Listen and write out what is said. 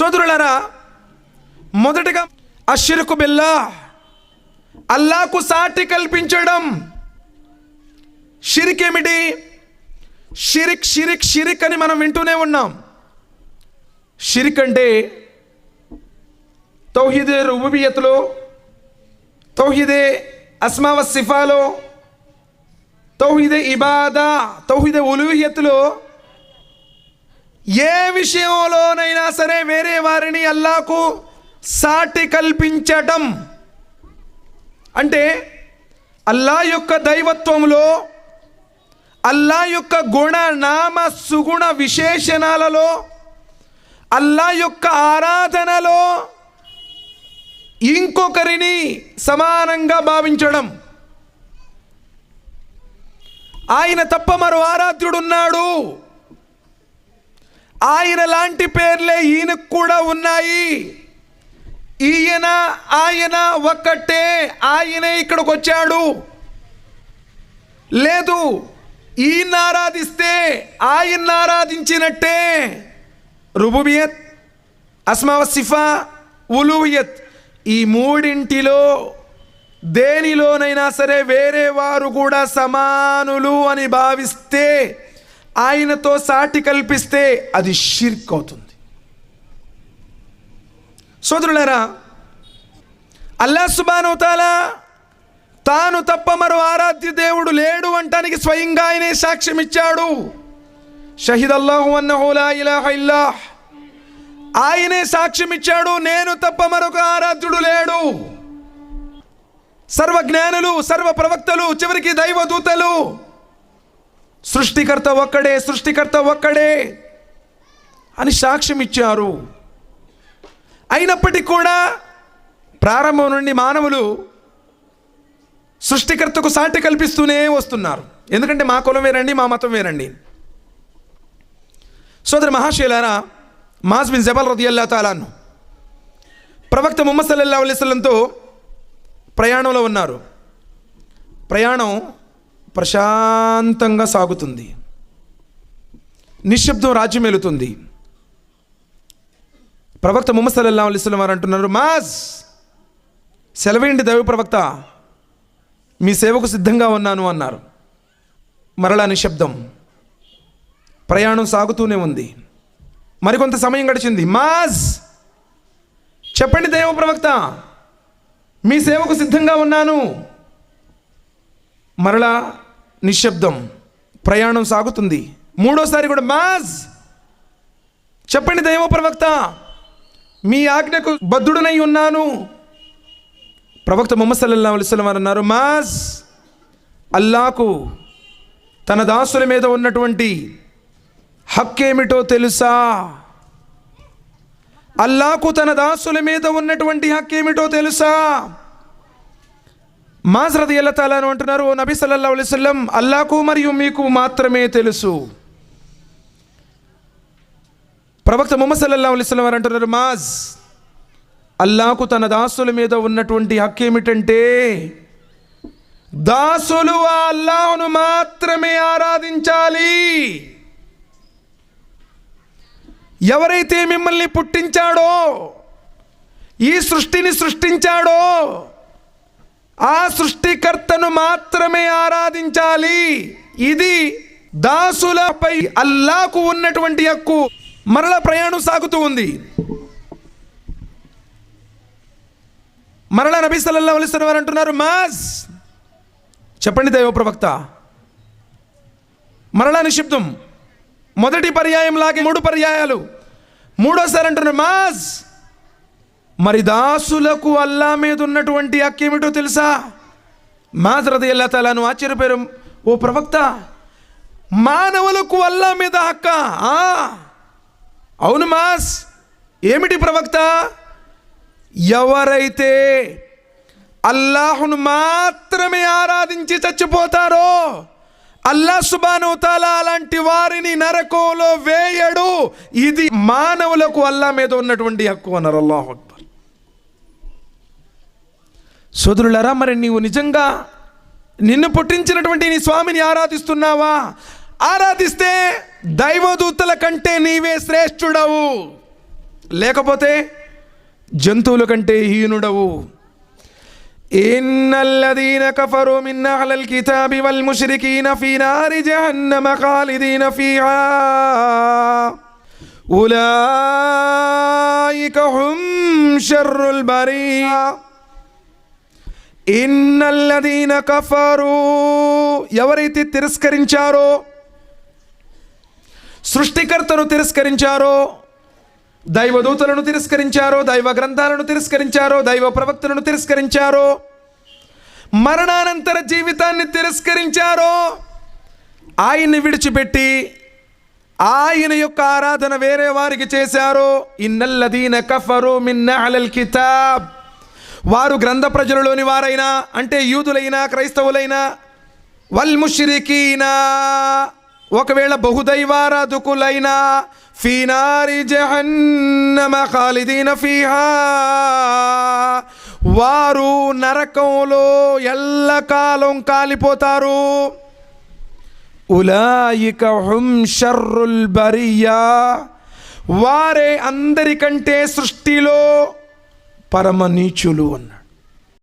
సోదరులరా మొదటగా అషిరుకు బిల్లా అల్లాకు సాటి కల్పించడం. షిరిక్ ఏమిటి షిరిక్ షిరిక్ షిరిక్ అని మనం వింటూనే ఉన్నాం. షిరిక్ అంటే తౌహీదే రుబుబియత్లో తౌహీదే అస్మావ సిఫాలో తౌహీదే ఇబాదా తౌహీదే ఉలుహియత్లో ఏ విషయంలోనైనా సరే వేరే వారిని అల్లాకు సాటి కల్పించటం. అంటే అల్లా యొక్క దైవత్వంలో అల్లా యొక్క గుణ నామ సుగుణ విశేషణాలలో అల్లా యొక్క ఆరాధనలో ఇంకొకరిని సమానంగా భావించడం. ఆయన తప్ప మరో ఆరాధ్యుడున్నాడు. ఆయన లాంటి పేర్లే ఈయనకు కూడా ఉన్నాయి. ఈయన ఆయన ఒక్కటే ఆయనే ఇక్కడికి వచ్చాడు. లేదు ఈయన ఆరాధిస్తే ఆయన ఆరాధించినట్టే రుబుబియత్ అస్మావసిఫా ఉలువియత్. ఈ మూడింటిలో దేనిలోనైనా సరే వేరే వారు కూడా సమానులు అని భావిస్తే ఆయనతో సాటి కల్పిస్తే అది షిర్క్ అవుతుంది. సోదరులారా అల్లా సుబానవుతాలా తాను తప్ప మరో ఆరాధ్య దేవుడు లేడు అంటానికి స్వయంగా ఆయనే సాక్ష్యం ఇచ్చాడు. షహీద్ అల్లాహు అన్నహులా ఇలాహ ఇల్లాహ్. ఆయనే సాక్ష్యం ఇచ్చాడు నేను తప్ప మరొక ఆరాధ్యుడు లేడు. సర్వజ్ఞానులు సర్వ ప్రవక్తలు చివరికి దైవదూతలు సృష్టికర్త ఒక్కడే సృష్టికర్త ఒక్కడే అని సాక్ష్యం ఇచ్చారు. అయినప్పటికీ కూడా ప్రారంభం నుండి మానవులు సృష్టికర్తకు సాటి కల్పిస్తూనే వస్తున్నారు. ఎందుకంటే మా కులం వేరండి మా మతం వేరండి. సోదరి మహాశైలారా మాస్ బిన్ జబల్ రదియల్లా తాలాను ప్రవక్త ముహమ్మద్ సల్లల్లా అలైస్లంతో ప్రయాణంలో ఉన్నారు. ప్రయాణం ప్రశాంతంగా సాగుతుంది. నిశ్శబ్దం రాజ్యం వెళుతుంది ప్రవక్త ముహమ్మద్ సల్లల్లా అలైస్లం వారు అంటున్నారు మాజ్ సెలవేయండి దైవ ప్రవక్త మీ సేవకు సిద్ధంగా ఉన్నాను అన్నారు. మరలా నిశ్శబ్దం. ప్రయాణం సాగుతూనే ఉంది. మరికొంత సమయం గడిచింది. మాజ్ చెప్పండి దైవ ప్రవక్త మీ సేవకు సిద్ధంగా ఉన్నాను. మరలా నిశ్శబ్దం ప్రయాణం సాగుతుంది. మూడోసారి కూడా మాజ్! చెప్పండి దైవ ప్రవక్త మీ ఆజ్ఞకు బద్ధుడనై ఉన్నాను. ప్రవక్త ముహమ్మద్ సల్లల్లా అలిస్లం వారు అన్నారు మాజ్! అల్లాకు తన దాసుల మీద ఉన్నటువంటి హక్కేమిటో తెలుసా? అల్లాకు తన దాసుల మీద ఉన్నటువంటి హక్కేమిటో తెలుసా? మాజ్రది తాలాను అంటున్నారు "ఓ నబీ సల్లల్లా అలిస్లం అల్లాకు మరియు మీకు మాత్రమే తెలుసు. ప్రవక్త ముహమ్మద్ సల్లల్లా అలిస్లం వారు అంటున్నారు మాజ్ అల్లాకు తన దాసుల మీద ఉన్నటువంటి హక్కు ఏమిటంటే దాసులు ఆ అల్లాహును మాత్రమే ఆరాధించాలి. ఎవరైతే మిమ్మల్ని పుట్టించాడో ఈ సృష్టిని సృష్టించాడో ఆ సృష్టికర్తను మాత్రమే ఆరాధించాలి. ఇది దాసులపై అల్లాకు ఉన్నటువంటి హక్కు. మరల ప్రయాణం సాగుతూ ఉంది. మరల నబీ సల్లల్లా అలైహి వారు అంటున్నారు మాజ్. చెప్పండి దైవ ప్రవక్త. మరలా నిశ్శబ్దం. మొదటి పర్యాయం లాగే మూడు పర్యాయాలు. మూడోసారి అంటున్నారు మాజ్. మరి దాసులకు అల్లా మీద ఉన్నటువంటి హక్కు ఏమిటో తెలుసా? మాజరది అల్లా తాలాను ఆశ్చర్యపోయారు ఓ ప్రవక్త మానవులకు అల్లా మీద హక్క? ఆ, అవును మాస్ ఏమిటి ప్రవక్త? ఎవరైతే అల్లాహును మాత్రమే ఆరాధించి చచ్చిపోతారో అల్లా సుబానుతాలా అలాంటి వారిని నరకంలో వేయడు. ఇది మానవులకు అల్లా మీద ఉన్నటువంటి హక్కు అన్నారు అల్లాహ్ సోదరులారా మరి నీవు నిజంగా నిన్ను పుట్టించినటువంటి నీ స్వామిని ఆరాధిస్తున్నావా ఆరాధిస్తే దైవదూతల కంటే నీవే శ్రేష్ఠుడవు లేకపోతే జంతువుల కంటే హీనుడవు إن الذين كفروا من أهل الكتاب والمشركين في نار جهنم خالدين فيها أولئك هم شر البرية ఇన్నల్లదీన కఫారు. ఎవరైతే తిరస్కరించారో సృష్టికర్తను తిరస్కరించారో దైవదూతలను తిరస్కరించారో దైవ గ్రంథాలను తిరస్కరించారో దైవ ప్రవక్తలను తిరస్కరించారో మరణానంతర జీవితాన్ని తిరస్కరించారో ఆయన్ని విడిచిపెట్టి ఆయన యొక్క ఆరాధన వేరే వారికి చేశారో. ఇన్నల్లదీన కఫరు మిన్న అలల్ కితాబ్. వారు గ్రంథ ప్రజలలోని వారైనా అంటే యూదులైనా క్రైస్తవులైనా వల్ ముష్రికీనా ఒకవేళ బహుదైవారాధకులైనా ఫీనారి జహన్నమ ఖాలిదీన ఫీహా వారు నరకంలో ఎల్లకాలం కాలిపోతారు. ఉలాయిక హుం షర్రుల్ బరియా వారే అందరికంటే సృష్టిలో పరమ నీచులు అన్నాడు